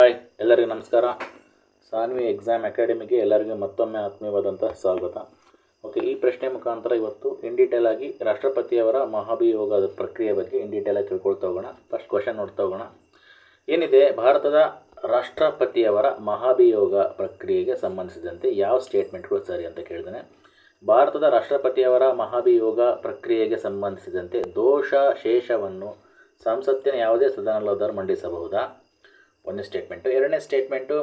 Hi ಎಲ್ಲರಿಗೂ ನಮಸ್ಕಾರ. Saanvi exam ಅಕಾಡೆಮಿಗೆ ಎಲ್ಲರಿಗೂ ಮತ್ತೊಮ್ಮೆ ಆತ್ಮೀಯವಾದಂಥ ಸ್ವಾಗತ. ಓಕೆ ಈ ಪ್ರಶ್ನೆ ಮುಖಾಂತರ ಇವತ್ತು ಇನ್ ಡೀಟೇಲ್ ಆಗಿ ರಾಷ್ಟ್ರಪತಿಯವರ ಮಹಾಭಿಯೋಗದ ಪ್ರಕ್ರಿಯೆ ಬಗ್ಗೆ ಇನ್ ಡೀಟೇಲ್ ಆಗಿ ತಿಳ್ಕೊಳ್ತಾ ಹೋಗೋಣ. ಫಸ್ಟ್ ಕ್ವಶನ್ ನೋಡ್ತಾ ಹೋಗೋಣ. ಏನಿದೆ? ಭಾರತದ ರಾಷ್ಟ್ರಪತಿಯವರ ಮಹಾಭಿಯೋಗ ಪ್ರಕ್ರಿಯೆಗೆ ಸಂಬಂಧಿಸಿದಂತೆ ಯಾವ ಸ್ಟೇಟ್ಮೆಂಟ್ಗಳು ಸರಿ ಅಂತ ಕೇಳಿದಾನೆ ಭಾರತದ ರಾಷ್ಟ್ರಪತಿಯವರ ಮಹಾಭಿಯೋಗ ಪ್ರಕ್ರಿಯೆಗೆ ಸಂಬಂಧಿಸಿದಂತೆ ದೋಷ ಶೇಷವನ್ನು ಸಂಸತ್ತಿನ ಯಾವುದೇ ಸದನಲ್ಲಾದರೂ ಮಂಡಿಸಬಹುದಾ? ಒಂದನೇ ಸ್ಟೇಟ್ಮೆಂಟು ಎರಡನೇ ಸ್ಟೇಟ್ಮೆಂಟು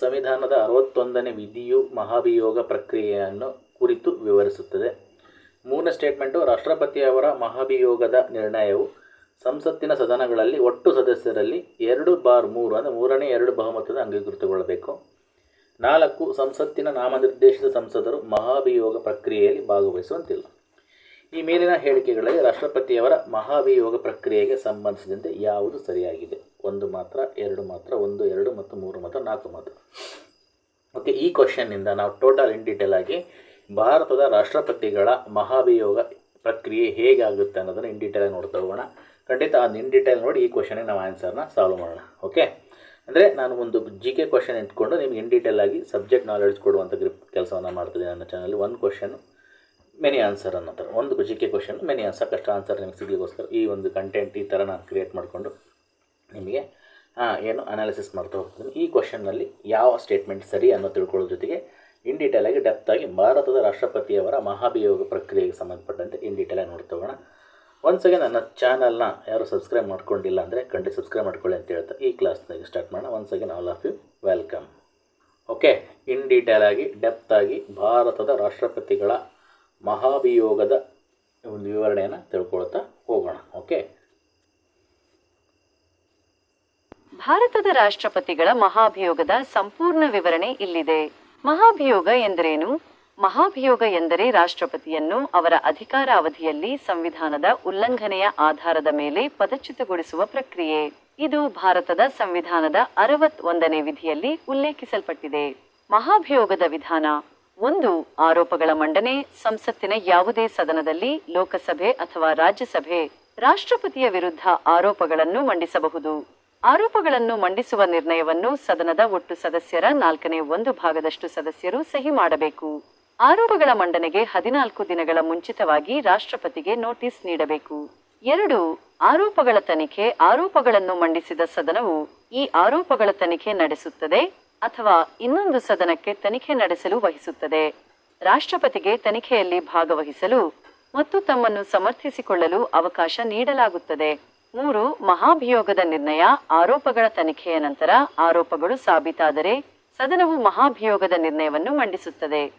ಸಂವಿಧಾನದ ಅರವತ್ತೊಂದನೇ ವಿಧಿಯು ಮಹಾಭಿಯೋಗ ಪ್ರಕ್ರಿಯೆಯನ್ನು ಕುರಿತು ವಿವರಿಸುತ್ತದೆ. ಮೂರನೇ ಸ್ಟೇಟ್ಮೆಂಟು ರಾಷ್ಟ್ರಪತಿಯವರ ಮಹಾಭಿಯೋಗದ ನಿರ್ಣಯವು ಸಂಸತ್ತಿನ ಸದನಗಳಲ್ಲಿ ಒಟ್ಟು ಸದಸ್ಯರಲ್ಲಿ ಎರಡು ಬಾರ್ ಮೂರು, ಅಂದರೆ ಮೂರನೇ ಎರಡು ಬಹುಮತದ ಅಂಗೀಕೃತಗೊಳ್ಳಬೇಕು. ನಾಲ್ಕು, ಸಂಸತ್ತಿನ ನಾಮನಿರ್ದೇಶಿತ ಸಂಸದರು ಮಹಾಭಿಯೋಗ ಪ್ರಕ್ರಿಯೆಯಲ್ಲಿ ಭಾಗವಹಿಸುವಂತಿಲ್ಲ. ಈ ಮೇಲಿನ ಹೇಳಿಕೆಗಳಲ್ಲಿ ರಾಷ್ಟ್ರಪತಿಯವರ ಮಹಾಭಿಯೋಗ ಪ್ರಕ್ರಿಯೆಗೆ ಸಂಬಂಧಿಸಿದಂತೆ ಯಾವುದು ಸರಿಯಾಗಿದೆ? ಒಂದು ಮಾತ್ರ, ಎರಡು ಮಾತ್ರ, ಒಂದು, ಎರಡು ಮತ್ತು ಮೂರು ಮಾತ್ರ, ನಾಲ್ಕು ಮಾತ್ರ. ಓಕೆ ಈ ಕ್ವಶನ್ನಿಂದ ನಾವು ಟೋಟಲ್ ಇನ್ ಡೀಟೇಲ್ ಆಗಿ ಭಾರತದ ರಾಷ್ಟ್ರಪತಿಗಳ ಮಹಾಭಿಯೋಗ ಪ್ರಕ್ರಿಯೆ ಹೇಗಾಗುತ್ತೆ ಅನ್ನೋದನ್ನು ಇನ್ ಡೀಟೇಲ್ ನೋಡ್ತಾ ಹೋಗೋಣ ಖಂಡಿತ ಅದು ಇನ್ ಡೀಟೇಲ್ ನೋಡಿ ಈ ಕ್ವಶನಿಗೆ ನಾವು ಆನ್ಸರ್ನ ಸಾಲ್ವ್ ಮಾಡೋಣ. ಓಕೆ ಅಂದರೆ ನಾನು ಒಂದು ಜಿ ಕೆ ಕ್ವಶನ್ ಇಟ್ಕೊಂಡು ನಿಮ್ಗೆ ಇನ್ ಡೀಟೇಲ್ ಆಗಿ ಸಬ್ಜೆಕ್ಟ್ ನಾಲೆಡ್ಜ್ ಕೊಡುವಂಥ ಗ್ರಿಪ್ ಕೆಲಸವನ್ನು ಮಾಡ್ತಿದ್ದೀನಿ ನನ್ನ ಚಾನಲ್ಲಿ ಒಂದು ಕ್ವಶನು ಮೆನಿ ಆನ್ಸರ್ ಅನ್ನೋ ಥರ ಒಂದು G K question many answer ಸಾಕಷ್ಟು ಆನ್ಸರ್ ನಿಮ್ಗೆ ಸಿಗಲಿಕ್ಕೋಸ್ಕರ ಈ ಒಂದು ಕಂಟೆಂಟ್ ಈ ಥರ ನಾನು ಕ್ರಿಯೇಟ್ ಮಾಡಿಕೊಂಡು ನಿಮಗೆ ಏನು ಅನಾಲಿಸಿಸ್ ಮಾಡ್ತಾ ಹೋಗ್ತೀನಿ. ಈ ಕ್ವಶನ್ನಲ್ಲಿ ಯಾವ ಸ್ಟೇಟ್ಮೆಂಟ್ ಸರಿ ಅನ್ನೋ ತಿಳ್ಕೊಳ್ಳೋ ಜೊತೆಗೆ ಇನ್ ಡೀಟೇಲ್ ಆಗಿ ಡೆಪ್ತ್ ಆಗಿ ಭಾರತದ ರಾಷ್ಟ್ರಪತಿಯವರ ಮಹಾಭಿಯೋಗ ಪ್ರಕ್ರಿಯೆಗೆ ಸಂಬಂಧಪಟ್ಟಂತೆ ಇನ್ ಡೀಟೇಲ್ ಆಗಿ ನೋಡ್ತಾ ಹೋಗೋಣ. ಒಂದ್ಸಗೆ ನನ್ನ ಚಾನಲ್ನ ಯಾರು ಸಬ್ಸ್ಕ್ರೈಬ್ ಮಾಡ್ಕೊಂಡಿಲ್ಲ ಅಂದರೆ ಖಂಡಿತ ಸಬ್ಸ್ಕ್ರೈಬ್ ಮಾಡ್ಕೊಳ್ಳಿ ಅಂತ ಹೇಳ್ತಾ ಈ ಕ್ಲಾಸ್ನಾಗ ಸ್ಟಾರ್ಟ್ ಮಾಡೋಣ. Once again all of you welcome okay in detail ಆಗಿ ಡೆಪ್ತ್ ಆಗಿ ಭಾರತದ ರಾಷ್ಟ್ರಪತಿಗಳ ಮಹಾಭಿಯೋಗದ ಒಂದು ವಿವರಣೆಯನ್ನು ತಿಳ್ಕೊಳ್ತಾ ಹೋಗೋಣ. ಓಕೆ ಭಾರತದ ರಾಷ್ಟ್ರಪತಿಗಳ ಮಹಾಭಿಯೋಗದ ಸಂಪೂರ್ಣ ವಿವರಣೆ ಇಲ್ಲಿದೆ. ಮಹಾಭಿಯೋಗ ಎಂದರೇನು? ಮಹಾಭಿಯೋಗ ಎಂದರೆ ರಾಷ್ಟ್ರಪತಿಯನ್ನು ಅವರ ಅಧಿಕಾರ ಅವಧಿಯಲ್ಲಿ ಸಂವಿಧಾನದ ಉಲ್ಲಂಘನೆಯ ಆಧಾರದ ಮೇಲೆ ಪದಚ್ಯುತಗೊಳಿಸುವ ಪ್ರಕ್ರಿಯೆ. ಇದು ಭಾರತದ ಸಂವಿಧಾನದ ಅರವತ್ ಒಂದನೇ ವಿಧಿಯಲ್ಲಿ ಉಲ್ಲೇಖಿಸಲ್ಪಟ್ಟಿದೆ. ಮಹಾಭಿಯೋಗದ ವಿಧಾನ. ಒಂದು, ಆರೋಪಗಳ ಮಂಡನೆ, ಸಂಸತ್ತಿನ ಯಾವುದೇ ಸದನದಲ್ಲಿ ಲೋಕಸಭೆ ಅಥವಾ ರಾಜ್ಯಸಭೆ. ರಾಷ್ಟ್ರಪತಿಯ ವಿರುದ್ಧ ಆರೋಪಗಳನ್ನು ಮಂಡಿಸಬಹುದು. ಆರೋಪಗಳನ್ನು ಮಂಡಿಸುವ ನಿರ್ಣಯವನ್ನು ಸದನದ ಒಟ್ಟು ಸದಸ್ಯರ ನಾಲ್ಕನೇ ಒಂದು ಭಾಗದಷ್ಟು ಸದಸ್ಯರು ಸಹಿ ಮಾಡಬೇಕು. ಆರೋಪಗಳ ಮಂಡನೆಗೆ ಹದಿನಾಲ್ಕು ದಿನಗಳ ಮುಂಚಿತವಾಗಿ ರಾಷ್ಟ್ರಪತಿಗೆ ನೋಟಿಸ್ ನೀಡಬೇಕು. ಎರಡು, ಆರೋಪಗಳ ತನಿಖೆ ಆರೋಪಗಳನ್ನು ಮಂಡಿಸಿದ ಸದನವು ಈ ಆರೋಪಗಳ ತನಿಖೆ ನಡೆಸುತ್ತದೆ ಅಥವಾ ಇನ್ನೊಂದು ಸದನಕ್ಕೆ ತನಿಖೆ ನಡೆಸಲು ವಹಿಸುತ್ತದೆ. ರಾಷ್ಟ್ರಪತಿಗೆ ತನಿಖೆಯಲ್ಲಿ ಭಾಗವಹಿಸಲು ಮತ್ತು ತಮ್ಮನ್ನು ಸಮರ್ಥಿಸಿಕೊಳ್ಳಲು ಅವಕಾಶ ನೀಡಲಾಗುತ್ತದೆ. ಮೂರು, ಮಹಾಭಿಯೋಗದ ನಿರ್ಣಯ, ಆರೋಪಗಳ ತನಿಖೆಯ ನಂತರ ಆರೋಪಗಳು ಸಾಬೀತಾದರೆ ಸದನವು ಮಹಾಭಿಯೋಗದ ನಿರ್ಣಯವನ್ನು ಮಂಡಿಸುತ್ತದೆ.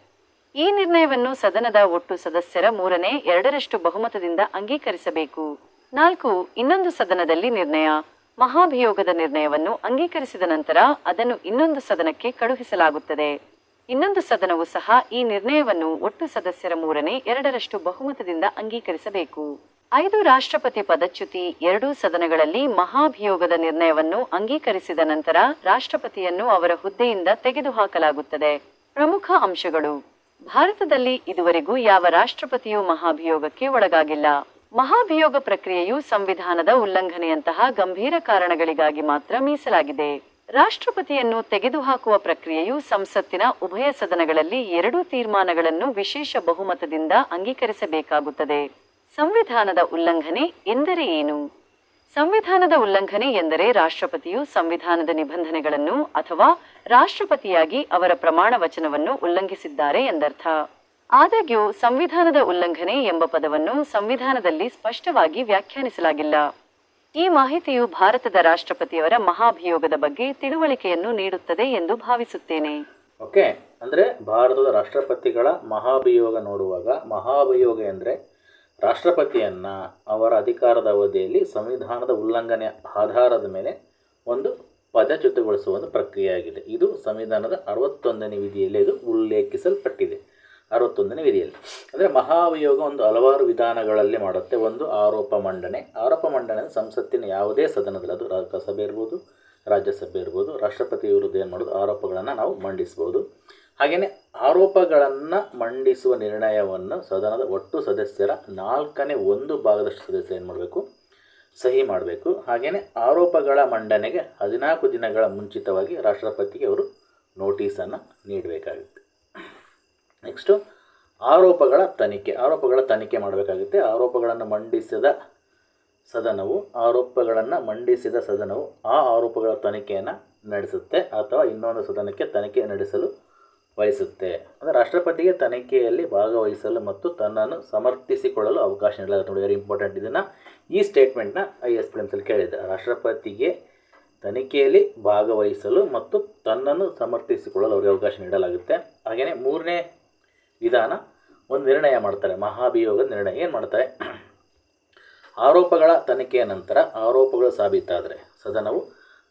ಈ ನಿರ್ಣಯವನ್ನು ಸದನದ ಒಟ್ಟು ಸದಸ್ಯರ ಮೂರನೇ, ಎರಡರಷ್ಟು ಬಹುಮತದಿಂದ ಅಂಗೀಕರಿಸಬೇಕು. ನಾಲ್ಕು, ಇನ್ನೊಂದು ಸದನದಲ್ಲಿ ನಿರ್ಣಯ, ಮಹಾಭಿಯೋಗದ ನಿರ್ಣಯವನ್ನು ಅಂಗೀಕರಿಸಿದ ನಂತರ ಅದನ್ನು ಇನ್ನೊಂದು ಸದನಕ್ಕೆ ಕಳುಹಿಸಲಾಗುತ್ತದೆ. ಇನ್ನೊಂದು ಸದನವು ಸಹ ಈ ನಿರ್ಣಯವನ್ನು ಒಟ್ಟು ಸದಸ್ಯರ ಮೂರನೇ, ಎರಡರಷ್ಟು ಬಹುಮತದಿಂದ ಅಂಗೀಕರಿಸಬೇಕು. ಐದು ರಾಷ್ಟ್ರಪತಿ ಪದಚ್ಯುತಿ, ಎರಡೂ ಸದನಗಳಲ್ಲಿ ಮಹಾಭಿಯೋಗದ ನಿರ್ಣಯವನ್ನು ಅಂಗೀಕರಿಸಿದ ನಂತರ ರಾಷ್ಟ್ರಪತಿಯನ್ನು ಅವರ ಹುದ್ದೆಯಿಂದ ತೆಗೆದುಹಾಕಲಾಗುತ್ತದೆ. ಪ್ರಮುಖ ಅಂಶಗಳು. ಭಾರತದಲ್ಲಿ ಇದುವರೆಗೂ ಯಾವ ರಾಷ್ಟ್ರಪತಿಯೂ ಮಹಾಭಿಯೋಗಕ್ಕೆ ಒಳಗಾಗಿಲ್ಲ. ಮಹಾಭಿಯೋಗ ಪ್ರಕ್ರಿಯೆಯು ಸಂವಿಧಾನದ ಉಲ್ಲಂಘನೆಯಂತಹ ಗಂಭೀರ ಕಾರಣಗಳಿಗಾಗಿ ಮಾತ್ರ ಮೀಸಲಾಗಿದೆ. ರಾಷ್ಟ್ರಪತಿಯನ್ನು ತೆಗೆದುಹಾಕುವ ಪ್ರಕ್ರಿಯೆಯು ಸಂಸತ್ತಿನ ಉಭಯ ಸದನಗಳಲ್ಲಿ ಎರಡೂ ತೀರ್ಮಾನಗಳನ್ನು ವಿಶೇಷ ಬಹುಮತದಿಂದ ಅಂಗೀಕರಿಸಬೇಕಾಗುತ್ತದೆ. ಸಂವಿಧಾನದ ಉಲ್ಲಂಘನೆ ಎಂದರೆ ಏನು? ಸಂವಿಧಾನದ ಉಲ್ಲಂಘನೆ ಎಂದರೆ ರಾಷ್ಟ್ರಪತಿಯು ಸಂವಿಧಾನದ ನಿಬಂಧನೆಗಳನ್ನು ಅಥವಾ ರಾಷ್ಟ್ರಪತಿಯಾಗಿ ಅವರ ಪ್ರಮಾಣ ವಚನವನ್ನು ಉಲ್ಲಂಘಿಸಿದ್ದಾರೆ ಎಂದರ್ಥ. ಆದಾಗ್ಯೂ, ಸಂವಿಧಾನದ ಉಲ್ಲಂಘನೆ ಎಂಬ ಪದವನ್ನು ಸಂವಿಧಾನದಲ್ಲಿ ಸ್ಪಷ್ಟವಾಗಿ ವ್ಯಾಖ್ಯಾನಿಸಲಾಗಿಲ್ಲ. ಈ ಮಾಹಿತಿಯು ಭಾರತದ ರಾಷ್ಟ್ರಪತಿಯವರ ಮಹಾಭಿಯೋಗದ ಬಗ್ಗೆ ತಿಳುವಳಿಕೆಯನ್ನು ನೀಡುತ್ತದೆ ಎಂದು ಭಾವಿಸುತ್ತೇನೆ. ಓಕೆ, ಅಂದರೆ ಭಾರತದ ರಾಷ್ಟ್ರಪತಿಗಳ ಮಹಾಭಿಯೋಗ ನೋಡುವಾಗ ಮಹಾಭಿಯೋಗ ಎಂದರೆ ರಾಷ್ಟ್ರಪತಿಯನ್ನು ಅವರ ಅಧಿಕಾರದ ಅವಧಿಯಲ್ಲಿ ಸಂವಿಧಾನದ ಉಲ್ಲಂಘನೆ ಆಧಾರದ ಮೇಲೆ ಒಂದು ಪದಚ್ಯುತಗೊಳಿಸುವ ಒಂದು ಪ್ರಕ್ರಿಯೆಯಾಗಿದೆ. ಇದು ಸಂವಿಧಾನದ ಅರವತ್ತೊಂದನೇ ವಿಧಿಯಲ್ಲಿ ಇದು ಉಲ್ಲೇಖಿಸಲ್ಪಟ್ಟಿದೆ. ಅರವತ್ತೊಂದನೇ ವಿಧಿಯಲ್ಲಿ. ಅಂದರೆ ಮಹಾವಿಯೋಗ ಒಂದು ಹಲವಾರು ವಿಧಾನಗಳಲ್ಲಿ ಮಾಡುತ್ತೆ. ಒಂದು ಆರೋಪ ಮಂಡನೆ. ಆರೋಪ ಮಂಡನೆ ಸಂಸತ್ತಿನ ಯಾವುದೇ ಸದನದಲ್ಲಿ, ಅದು ಲೋಕಸಭೆ ಇರ್ಬೋದು, ರಾಜ್ಯಸಭೆ ಇರ್ಬೋದು, ರಾಷ್ಟ್ರಪತಿ ವಿರುದ್ಧ ಏನು ಮಾಡೋದು? ಆರೋಪಗಳನ್ನು ನಾವು ಮಂಡಿಸ್ಬೋದು. ಹಾಗೆಯೇ ಆರೋಪಗಳನ್ನು ಮಂಡಿಸುವ ನಿರ್ಣಯವನ್ನು ಸದನದ ಒಟ್ಟು ಸದಸ್ಯರ ನಾಲ್ಕನೇ ಒಂದು ಭಾಗದಷ್ಟು ಸದಸ್ಯರು ಏನು ಮಾಡಬೇಕು? ಸಹಿ ಮಾಡಬೇಕು. ಹಾಗೆಯೇ ಆರೋಪಗಳ ಮಂಡನೆಗೆ ಹದಿನಾಲ್ಕು ದಿನಗಳ ಮುಂಚಿತವಾಗಿ ರಾಷ್ಟ್ರಪತಿಗೆ ಅವರು ನೋಟಿಸನ್ನು ನೀಡಬೇಕಾಗುತ್ತೆ. ನೆಕ್ಸ್ಟು ಆರೋಪಗಳ ತನಿಖೆ. ಆರೋಪಗಳ ತನಿಖೆ ಮಾಡಬೇಕಾಗುತ್ತೆ. ಆರೋಪಗಳನ್ನು ಮಂಡಿಸಿದ ಸದನವು, ಆರೋಪಗಳನ್ನು ಮಂಡಿಸಿದ ಸದನವು ಆ ಆರೋಪಗಳ ತನಿಖೆಯನ್ನು ನಡೆಸುತ್ತೆ ಅಥವಾ ಇನ್ನೊಂದು ಸದನಕ್ಕೆ ತನಿಖೆ ನಡೆಸಲು ವಹಿಸುತ್ತೆ. ಅಂದರೆ ರಾಷ್ಟ್ರಪತಿಗೆ ತನಿಖೆಯಲ್ಲಿ ಭಾಗವಹಿಸಲು ಮತ್ತು ತನ್ನನ್ನು ಸಮರ್ಥಿಸಿಕೊಳ್ಳಲು ಅವಕಾಶ ನೀಡಲಾಗುತ್ತೆ ನೋಡಿ ವೆರಿ ಇಂಪಾರ್ಟೆಂಟ್ ಇದನ್ನು. ಈ ಸ್ಟೇಟ್ಮೆಂಟ್ನ ಐ ಎಸ್ ಪ್ರಿಲಿಮ್ಸಲ್ಲಿ ಕೇಳಿದ್ದೆ ರಾಷ್ಟ್ರಪತಿಗೆ ತನಿಖೆಯಲ್ಲಿ ಭಾಗವಹಿಸಲು ಮತ್ತು ತನ್ನನ್ನು ಸಮರ್ಥಿಸಿಕೊಳ್ಳಲು ಅವರಿಗೆ ಅವಕಾಶ ನೀಡಲಾಗುತ್ತೆ. ಹಾಗೆಯೇ ಮೂರನೇ ವಿಧಾನ ಒಂದು ನಿರ್ಣಯ ಮಾಡ್ತಾರೆ. ಮಹಾಭಿಯೋಗದ ನಿರ್ಣಯ. ಏನು ಮಾಡ್ತಾರೆ? ಆರೋಪಗಳ ತನಿಖೆಯ ನಂತರ ಆರೋಪಗಳು ಸಾಬೀತಾದರೆ ಸದನವು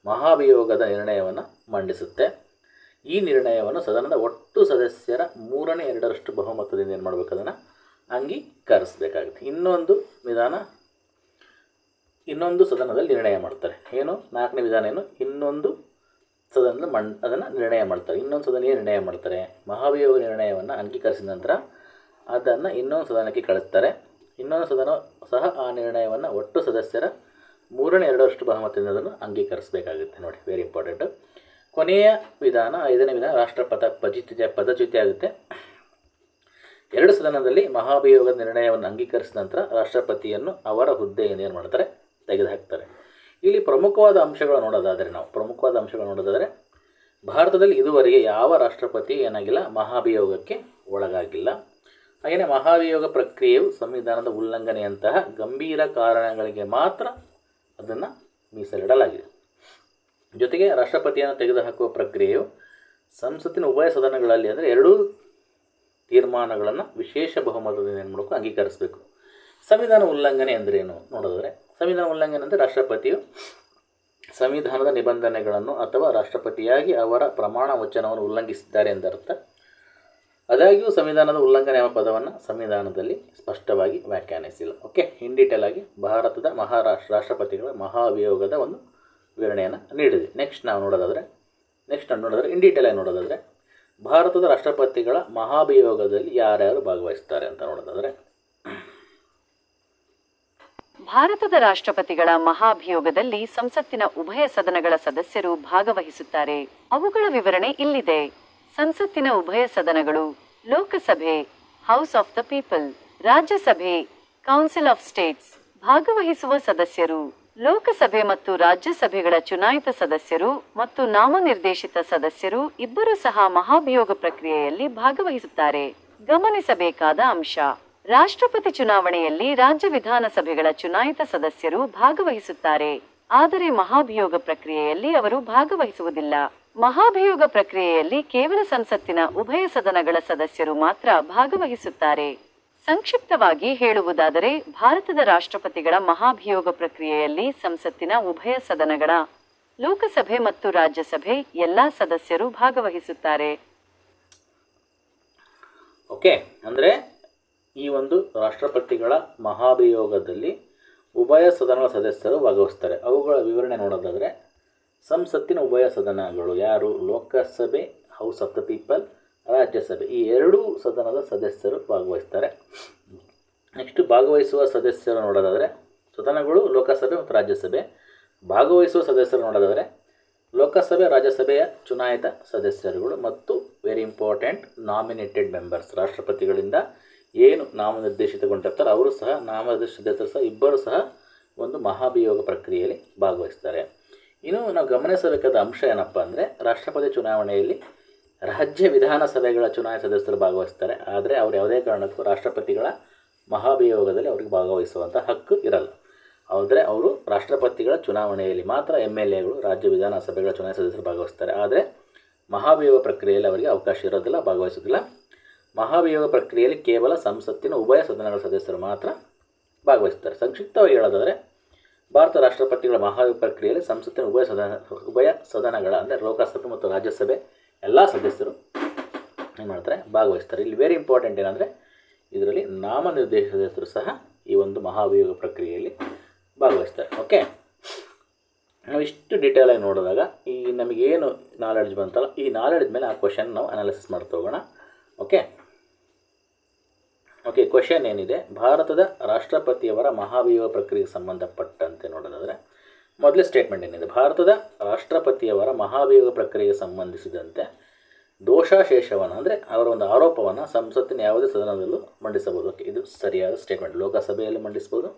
ಮಹಾಭಿಯೋಗದ ನಿರ್ಣಯವನ್ನು ಮಂಡಿಸುತ್ತೆ. ಈ ನಿರ್ಣಯವನ್ನು ಸದನದ ಒಟ್ಟು ಸದಸ್ಯರ ಮೂರನೇ ಎರಡರಷ್ಟು ಬಹುಮತದಿಂದ ಏನು ಮಾಡಬೇಕು ಅದನ್ನು? ಅಂಗೀಕರಿಸಬೇಕಾಗುತ್ತೆ. ಇನ್ನೊಂದು ವಿಧಾನ, ಇನ್ನೊಂದು ಸದನದಲ್ಲಿ ನಿರ್ಣಯ ಮಾಡ್ತಾರೆ. ಏನು? ನಾಲ್ಕನೇ ವಿಧಾನ ಏನು? ಇನ್ನೊಂದು ಸದನದ ಮಣ್ ಅದನ್ನು ನಿರ್ಣಯ ಮಾಡ್ತಾರೆ. ಇನ್ನೊಂದು ಸದನ ಏನು ನಿರ್ಣಯ ಮಾಡ್ತಾರೆ. ಮಹಾಭಿಯೋಗ ನಿರ್ಣಯವನ್ನು ಅಂಗೀಕರಿಸಿದ ನಂತರ ಅದನ್ನು ಇನ್ನೊಂದು ಸದನಕ್ಕೆ ಕಳಿಸ್ತಾರೆ. ಇನ್ನೊಂದು ಸದನ ಸಹ ಆ ನಿರ್ಣಯವನ್ನು ಒಟ್ಟು ಸದಸ್ಯರ ಮೂರನೇ ಎರಡರಷ್ಟು ಬಹುಮತದಿಂದ ಅದನ್ನು ಅಂಗೀಕರಿಸಬೇಕಾಗುತ್ತೆ ನೋಡಿ. ವೆರಿ ಇಂಪಾರ್ಟೆಂಟು ಕೊನೆಯ ವಿಧಾನ, ಐದನೇ ವಿಧಾನ, ರಾಷ್ಟ್ರಪದ ಪದಚ್ಯುತಿ ಪದಚ್ಯುತಿ ಆಗುತ್ತೆ. ಎರಡು ಸದನದಲ್ಲಿ ಮಹಾಭಿಯೋಗದ ನಿರ್ಣಯವನ್ನು ಅಂಗೀಕರಿಸಿದ ನಂತರ ರಾಷ್ಟ್ರಪತಿಯನ್ನು ಅವರ ಹುದ್ದೆಯನ್ನು ಏನು ಮಾಡ್ತಾರೆ? ತೆಗೆದುಹಾಕ್ತಾರೆ. ಇಲ್ಲಿ ಪ್ರಮುಖವಾದ ಅಂಶಗಳು ನೋಡೋದಾದರೆ ನಾವು, ಪ್ರಮುಖವಾದ ಅಂಶಗಳು ನೋಡೋದಾದರೆ ಭಾರತದಲ್ಲಿ ಇದುವರೆಗೆ ಯಾವ ರಾಷ್ಟ್ರಪತಿ ಏನಾಗಿಲ್ಲ, ಮಹಾಭಿಯೋಗಕ್ಕೆ ಒಳಗಾಗಿಲ್ಲ. ಹಾಗೆಯೇ ಮಹಾಭಿಯೋಗ ಪ್ರಕ್ರಿಯೆಯು ಸಂವಿಧಾನದ ಉಲ್ಲಂಘನೆಯಂತಹ ಗಂಭೀರ ಕಾರಣಗಳಿಗೆ ಮಾತ್ರ ಅದನ್ನು ಮೀಸಲಿಡಲಾಗಿದೆ. ಜೊತೆಗೆ ರಾಷ್ಟ್ರಪತಿಯನ್ನು ತೆಗೆದುಹಾಕುವ ಪ್ರಕ್ರಿಯೆಯು ಸಂಸತ್ತಿನ ಉಭಯ ಸದನಗಳಲ್ಲಿ ಅಂದರೆ ಎರಡೂ ತೀರ್ಮಾನಗಳನ್ನು ವಿಶೇಷ ಬಹುಮತದಿಂದ ಏನು ಮಾಡಬೇಕು ಅಂಗೀಕರಿಸಬೇಕು. ಸಂವಿಧಾನ ಉಲ್ಲಂಘನೆ ಅಂದ್ರೇನು ನೋಡೋದಾದರೆ, ಸಂವಿಧಾನ ಉಲ್ಲಂಘನೆ ಅಂದರೆ ರಾಷ್ಟ್ರಪತಿಯು ಸಂವಿಧಾನದ ನಿಬಂಧನೆಗಳನ್ನು ಅಥವಾ ರಾಷ್ಟ್ರಪತಿಯಾಗಿ ಅವರ ಪ್ರಮಾಣ ವಚನವನ್ನು ಉಲ್ಲಂಘಿಸಿದ್ದಾರೆ ಎಂದರ್ಥ ಆದಾಗ್ಯೂ ಸಂವಿಧಾನದ ಉಲ್ಲಂಘನೆ ಎಂಬ ಪದವನ್ನು ಸಂವಿಧಾನದಲ್ಲಿ ಸ್ಪಷ್ಟವಾಗಿ ವ್ಯಾಖ್ಯಾನಿಸಿಲ್ಲ. ಓಕೆ ಇನ್ ಡೀಟೇಲ್ ಆಗಿ ಭಾರತದ ಮಹಾರಾಷ್ಟ್ರ ರಾಷ್ಟ್ರಪತಿಗಳ ಮಹಾಭಿಯೋಗದ ಒಂದು ವಿವರಣೆಯನ್ನು ನೀಡಿದೆ. ನೆಕ್ಸ್ಟ್ ನಾವು ನೋಡೋದಾದರೆ ನೆಕ್ಸ್ಟ್ ನಾವು ನೋಡೋದಾದರೆ ಇನ್ ಡೀಟೇಲ್ ಆಗಿ ನೋಡೋದಾದರೆ, ಭಾರತದ ರಾಷ್ಟ್ರಪತಿಗಳ ಮಹಾಭಿಯೋಗದಲ್ಲಿ ಯಾರ್ಯಾರು ಭಾಗವಹಿಸ್ತಾರೆ ಅಂತ ನೋಡೋದಾದರೆ, ಭಾರತದ ರಾಷ್ಟ್ರಪತಿಗಳ ಮಹಾಭಿಯೋಗದಲ್ಲಿ ಸಂಸತ್ತಿನ ಉಭಯ ಸದನಗಳ ಸದಸ್ಯರು ಭಾಗವಹಿಸುತ್ತಾರೆ. ಅವುಗಳ ವಿವರಣೆ ಇಲ್ಲಿದೆ. ಸಂಸತ್ತಿನ ಉಭಯ ಸದನಗಳು ಲೋಕಸಭೆ ಹೌಸ್ ಆಫ್ ದ ಪೀಪಲ್ ರಾಜ್ಯಸಭೆ ಕೌನ್ಸಿಲ್ ಆಫ್ ಸ್ಟೇಟ್ಸ್ ಭಾಗವಹಿಸುವ ಸದಸ್ಯರು. ಲೋಕಸಭೆ ಮತ್ತು ರಾಜ್ಯಸಭೆಗಳ ಚುನಾಯಿತ ಸದಸ್ಯರು ಮತ್ತು ನಾಮನಿರ್ದೇಶಿತ ಸದಸ್ಯರು ಇಬ್ಬರು ಸಹ ಮಹಾಭಿಯೋಗ ಪ್ರಕ್ರಿಯೆಯಲ್ಲಿ ಭಾಗವಹಿಸುತ್ತಾರೆ. ಗಮನಿಸಬೇಕಾದ ಅಂಶ, ರಾಷ್ಟ್ರಪತಿ ಚುನಾವಣೆಯಲ್ಲಿ ರಾಜ್ಯ ವಿಧಾನಸಭೆಗಳ ಚುನಾಯಿತ ಸದಸ್ಯರು ಭಾಗವಹಿಸುತ್ತಾರೆ. ಆದರೆ ಮಹಾಭಿಯೋಗ ಪ್ರಕ್ರಿಯೆಯಲ್ಲಿ ಅವರು ಭಾಗವಹಿಸುವುದಿಲ್ಲ. ಮಹಾಭಿಯೋಗ ಪ್ರಕ್ರಿಯೆಯಲ್ಲಿ ಕೇವಲ ಸಂಸತ್ತಿನ ಉಭಯ ಸದನಗಳ ಸದಸ್ಯರು ಮಾತ್ರ ಭಾಗವಹಿಸುತ್ತಾರೆ. ಸಂಕ್ಷಿಪ್ತವಾಗಿ ಹೇಳುವುದಾದರೆ, ಭಾರತದ ರಾಷ್ಟ್ರಪತಿಗಳ ಮಹಾಭಿಯೋಗ ಪ್ರಕ್ರಿಯೆಯಲ್ಲಿ ಸಂಸತ್ತಿನ ಉಭಯ ಸದನಗಳ, ಲೋಕಸಭೆ ಮತ್ತು ರಾಜ್ಯಸಭೆ ಎಲ್ಲಾ ಸದಸ್ಯರು ಭಾಗವಹಿಸುತ್ತಾರೆ. ಓಕೆ, ಅಂದರೆ ಈ ಒಂದು ರಾಷ್ಟ್ರಪತಿಗಳ ಮಹಾಭಿಯೋಗದಲ್ಲಿ ಉಭಯ ಸದನಗಳ ಸದಸ್ಯರು ಭಾಗವಹಿಸ್ತಾರೆ. ಅವುಗಳ ವಿವರಣೆ ನೋಡೋದಾದರೆ, ಸಂಸತ್ತಿನ ಉಭಯ ಸದನಗಳು ಯಾರು? ಲೋಕಸಭೆ ಹೌಸ್ ಆಫ್ ದ ಪೀಪಲ್ ರಾಜ್ಯಸಭೆ ಈ ಎರಡೂ ಸದನದ ಸದಸ್ಯರು ಭಾಗವಹಿಸ್ತಾರೆ. ನೆಕ್ಸ್ಟ್ ಭಾಗವಹಿಸುವ ಸದಸ್ಯರು ನೋಡೋದಾದರೆ, ಸದನಗಳು ಲೋಕಸಭೆ ಮತ್ತು ರಾಜ್ಯಸಭೆ. ಭಾಗವಹಿಸುವ ಸದಸ್ಯರು ನೋಡೋದಾದರೆ, ಲೋಕಸಭೆ, ರಾಜ್ಯಸಭೆಯ ಚುನಾಯಿತ ಸದಸ್ಯರುಗಳು ಮತ್ತು ವೆರಿ ಇಂಪಾರ್ಟೆಂಟ್ ನಾಮಿನೇಟೆಡ್ ಮೆಂಬರ್ಸ್ ರಾಷ್ಟ್ರಪತಿಗಳಿಂದ ಏನು ನಾಮನಿರ್ದೇಶಿತಗೊಂಡಿರ್ತಾರೆ ಅವರು ಸಹ, ನಾಮನಿರ್ದೇಶಿತರು ಸಹ, ಇಬ್ಬರು ಸಹ ಒಂದು ಮಹಾಭಿಯೋಗ ಪ್ರಕ್ರಿಯೆಯಲ್ಲಿ ಭಾಗವಹಿಸ್ತಾರೆ. ಇನ್ನು ನಾವು ಗಮನಿಸಬೇಕಾದ ಅಂಶ ಏನಪ್ಪ ಅಂದರೆ, ರಾಷ್ಟ್ರಪತಿ ಚುನಾವಣೆಯಲ್ಲಿ ರಾಜ್ಯ ವಿಧಾನಸಭೆಗಳ ಚುನಾಯಿತ ಸದಸ್ಯರು ಭಾಗವಹಿಸ್ತಾರೆ. ಆದರೆ ಅವರು ಯಾವುದೇ ಕಾರಣಕ್ಕೂ ರಾಷ್ಟ್ರಪತಿಗಳ ಮಹಾಭಿಯೋಗದಲ್ಲಿ ಅವರಿಗೆ ಭಾಗವಹಿಸುವಂಥ ಹಕ್ಕು ಇರಲ್ಲ. ಆದರೆ ಅವರು ರಾಷ್ಟ್ರಪತಿಗಳ ಚುನಾವಣೆಯಲ್ಲಿ ಮಾತ್ರ ಎಂ ಎಲ್ ಎಗಳು ರಾಜ್ಯ ವಿಧಾನಸಭೆಗಳ ಚುನಾಯಿತ ಸದಸ್ಯರು ಭಾಗವಹಿಸ್ತಾರೆ. ಆದರೆ ಮಹಾಭಿಯೋಗ ಪ್ರಕ್ರಿಯೆಯಲ್ಲಿ ಅವರಿಗೆ ಅವಕಾಶ ಇರೋದಿಲ್ಲ, ಭಾಗವಹಿಸೋದಿಲ್ಲ. ಮಹಾಭಿಯೋಗ ಪ್ರಕ್ರಿಯೆಯಲ್ಲಿ ಕೇವಲ ಸಂಸತ್ತಿನ ಉಭಯ ಸದನಗಳ ಸದಸ್ಯರು ಮಾತ್ರ ಭಾಗವಹಿಸ್ತಾರೆ. ಸಂಕ್ಷಿಪ್ತವಾಗಿ ಹೇಳೋದಾದರೆ, ಭಾರತ ರಾಷ್ಟ್ರಪತಿಗಳ ಮಹಾಭಿಯೋಗ ಪ್ರಕ್ರಿಯೆಯಲ್ಲಿ ಸಂಸತ್ತಿನ ಉಭಯ ಸದನ, ಉಭಯ ಸದನಗಳ, ಅಂದರೆ ಲೋಕಸಭೆ ಮತ್ತು ರಾಜ್ಯಸಭೆ ಎಲ್ಲ ಸದಸ್ಯರು ಏನು ಮಾಡ್ತಾರೆ? ಭಾಗವಹಿಸ್ತಾರೆ. ಇಲ್ಲಿ ವೆರಿ ಇಂಪಾರ್ಟೆಂಟ್ ಏನಂದರೆ, ಇದರಲ್ಲಿ ನಾಮನಿರ್ದೇಶಿತ ಸದಸ್ಯರು ಸಹ ಈ ಒಂದು ಮಹಾಭಿಯೋಗ ಪ್ರಕ್ರಿಯೆಯಲ್ಲಿ ಭಾಗವಹಿಸ್ತಾರೆ. ಓಕೆ ನಾವು ಇಷ್ಟು ಡೀಟೇಲಾಗಿ ನೋಡಿದಾಗ, ಈ ನಮಗೇನು ನಾಲೆಡ್ಜ್ ಬಂತಲ್ಲ, ಈ ನಾಲೆಡ್ಜ್ ಮೇಲೆ ಆ ಕ್ವಶನ್ ನಾವು ಅನಾಲಿಸಿಸ್ ಮಾಡ್ತಾ ಹೋಗೋಣ. ಓಕೆ ಓಕೆ ಕ್ವಶನ್ ಏನಿದೆ? ಭಾರತದ ರಾಷ್ಟ್ರಪತಿಯವರ ಮಹಾಭಿಯೋಗ ಪ್ರಕ್ರಿಯೆಗೆ ಸಂಬಂಧಪಟ್ಟಂತೆ ನೋಡೋದಾದರೆ ಮೊದಲೇ ಸ್ಟೇಟ್ಮೆಂಟ್ ಏನಿದೆ? ಭಾರತದ ರಾಷ್ಟ್ರಪತಿಯವರ ಮಹಾಭಿಯೋಗ ಪ್ರಕ್ರಿಯೆಗೆ ಸಂಬಂಧಿಸಿದಂತೆ ದೋಷಾಶೇಷವನ್ನು ಅಂದರೆ ಅವರ ಒಂದು ಆರೋಪವನ್ನು ಸಂಸತ್ತಿನ ಯಾವುದೇ ಸದನದಲ್ಲೂ ಮಂಡಿಸಬಹುದು. ಇದು ಸರಿಯಾದ ಸ್ಟೇಟ್ಮೆಂಟ್ ಲೋಕಸಭೆಯಲ್ಲಿ ಮಂಡಿಸ್ಬೋದು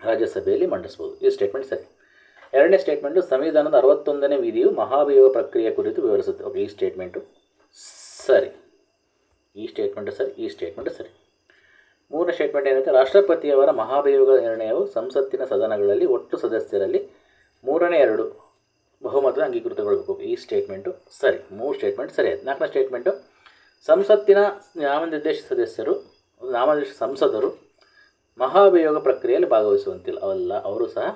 ರಾಜ್ಯಸಭೆಯಲ್ಲಿ ಮಂಡಿಸ್ಬೋದು ಈ ಸ್ಟೇಟ್ಮೆಂಟ್ ಸರಿ. ಎರಡನೇ ಸ್ಟೇಟ್ಮೆಂಟು ಸಂವಿಧಾನದ ಅರವತ್ತೊಂದನೇ ವಿಧಿಯು ಮಹಾಭಿಯೋಗ ಪ್ರಕ್ರಿಯೆ ಕುರಿತು ವಿವರಿಸುತ್ತೆ. ಓಕೆ, ಈ ಸ್ಟೇಟ್ಮೆಂಟು ಸರಿ. ಈ ಸ್ಟೇಟ್ಮೆಂಟು ಸರಿ, ಈ ಸ್ಟೇಟ್ಮೆಂಟು ಸರಿ. ಮೂರನೇ ಸ್ಟೇಟ್ಮೆಂಟ್ ಏನಂತೆ ರಾಷ್ಟ್ರಪತಿಯವರ ಮಹಾಭಿಯೋಗ ನಿರ್ಣಯವು ಸಂಸತ್ತಿನ ಸದನಗಳಲ್ಲಿ ಒಟ್ಟು ಸದಸ್ಯರಲ್ಲಿ ಮೂರನೇ ಎರಡು ಬಹುಮತ ಅಂಗೀಕೃತಗೊಳ್ಳಬೇಕು ಈ ಸ್ಟೇಟ್ಮೆಂಟು ಸರಿ, ಮೂರು ಸ್ಟೇಟ್ಮೆಂಟ್ ಸರಿ ಆಯ್ತು. ನಾಲ್ಕನೇ ಸ್ಟೇಟ್ಮೆಂಟು ಸಂಸತ್ತಿನ ನಾಮನಿರ್ದೇಶಿತ ಸದಸ್ಯರು, ನಾಮನಿರ್ದೇಶ ಸಂಸದರು ಮಹಾಭಿಯೋಗ ಪ್ರಕ್ರಿಯೆಯಲ್ಲಿ ಭಾಗವಹಿಸುವಂತಿಲ್ಲ. ಅವಲ್ಲ ಅವರು ಸಹ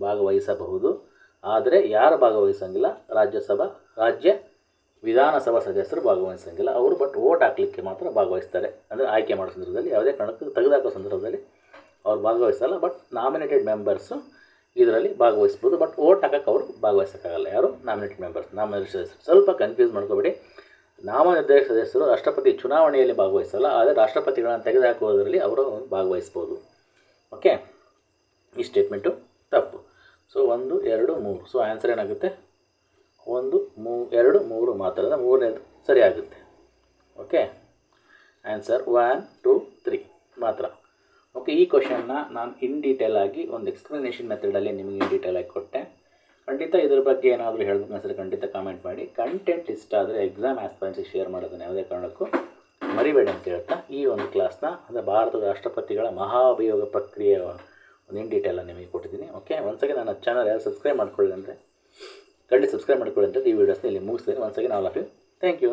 ಭಾಗವಹಿಸಬಹುದು. ಆದರೆ ಯಾರು ಭಾಗವಹಿಸಂಗಿಲ್ಲ? ರಾಜ್ಯಸಭಾ, ರಾಜ್ಯ ವಿಧಾನಸಭಾ ಸದಸ್ಯರು ಭಾಗವಹಿಸಂಗಿಲ್ಲ ಅವರು ಬಟ್ ಓಟ್ ಹಾಕಲಿಕ್ಕೆ ಮಾತ್ರ ಭಾಗವಹಿಸ್ತಾರೆ. ಅಂದರೆ ಆಯ್ಕೆ ಮಾಡೋ ಸಂದರ್ಭದಲ್ಲಿ ಯಾವುದೇ ಕಾರಣಕ್ಕೂ ತೆಗೆದುಹಾಕೋ ಸಂದರ್ಭದಲ್ಲಿ ಅವ್ರು ಭಾಗವಹಿಸಲ್ಲ. ಬಟ್ ನಾಮಿನೇಟೆಡ್ ಮೆಂಬರ್ಸು ಇದರಲ್ಲಿ ಭಾಗವಹಿಸ್ಬೋದು. ಬಟ್ ಓಟ್ ಹಾಕಕ್ಕೆ ಅವರು ಭಾಗವಹಿಸೋಕ್ಕಾಗಲ್ಲ. ಯಾರು? ನಾಮಿನೇಟೆಡ್ ಮೆಂಬರ್ಸ್ ನಾಮನಿರ್ದೇಶ ಸದಸ್ಯರು. ಸ್ವಲ್ಪ ಕನ್ಫ್ಯೂಸ್ ಮಾಡ್ಕೋಬೇಡಿ. ನಾಮನಿರ್ದೇಶ ಸದಸ್ಯರು ರಾಷ್ಟ್ರಪತಿ ಚುನಾವಣೆಯಲ್ಲಿ ಭಾಗವಹಿಸಲ್ಲ. ಆದರೆ ರಾಷ್ಟ್ರಪತಿಗಳನ್ನು ತೆಗೆದುಹಾಕುವುದರಲ್ಲಿ ಅವರು ಭಾಗವಹಿಸ್ಬೋದು. ಓಕೆ ಈ ಸ್ಟೇಟ್ಮೆಂಟು ತಪ್ಪು. ಸೊ ಒಂದು, ಎರಡು, ಮೂರು. ಸೊ ಆನ್ಸರ್ ಏನಾಗುತ್ತೆ? ಒಂದು, ಮೂ, ಎರಡು, ಮೂರು ಮಾತ್ರ ಮೂರನೇದು ಸರಿ ಆಗುತ್ತೆ okay answer one two three ಮಾತ್ರ. ಓಕೆ ಈ ಕ್ವಶನ್ನ ನಾನು ಇನ್ ಡೀಟೇಲ್ ಆಗಿ ಒಂದು ಎಕ್ಸ್ಪ್ಲನೇಷನ್ ಮೆಥಡಲ್ಲಿ ನಿಮಗೆ ಇನ್ ಡೀಟೇಲ್ ಆಗಿ ಕೊಟ್ಟೆ. ಖಂಡಿತ ಇದ್ರ ಬಗ್ಗೆ ಏನಾದರೂ ಹೇಳಬೇಕು ಅನ್ಸಿದ್ರೆ ಖಂಡಿತ ಕಾಮೆಂಟ್ ಮಾಡಿ. ಕಂಟೆಂಟ್ ಇಷ್ಟ ಆದರೆ ಎಕ್ಸಾಮ್ ಆಸ್ಪರೆನ್ಸಿಗೆ ಶೇರ್ ಮಾಡೋದನ್ನು ಯಾವುದೇ ಕಾರಣಕ್ಕೂ ಮರಿಬೇಡಿ ಅಂತ ಹೇಳ್ತಾ, ಈ ಒಂದು ಕ್ಲಾಸ್ನ ಅಂದರೆ ಭಾರತದ ರಾಷ್ಟ್ರಪತಿಗಳ ಮಹಾಭಿಯೋಗ ಪ್ರಕ್ರಿಯೆ ಒಂದು ಇನ್ ಡೀಟೇಲನ್ನು ನಿಮಗೆ ಕೊಟ್ಟಿದ್ದೀನಿ. ಓಕೆ ಒಂದ್ಸಗೆ ನನ್ನ ಚಾನಲ್ ಯಾರು ಸಬ್ಸ್ಕ್ರೈಬ್ ಮಾಡ್ಕೊಳ್ಳಿ ಅಂದರೆ ಖಂಡಿತ ಸಬ್ಸ್ಕ್ರೈಬ್ ಮಾಡ್ಕೊಳ್ಳಿ ಅಂತ ಈ ವಿಡಿಯೋಸ್ನ ಇಲ್ಲಿ ಮುಗಿಸ್ತೀನಿ. ಒಂದ್ಸಗೆ all of you thank you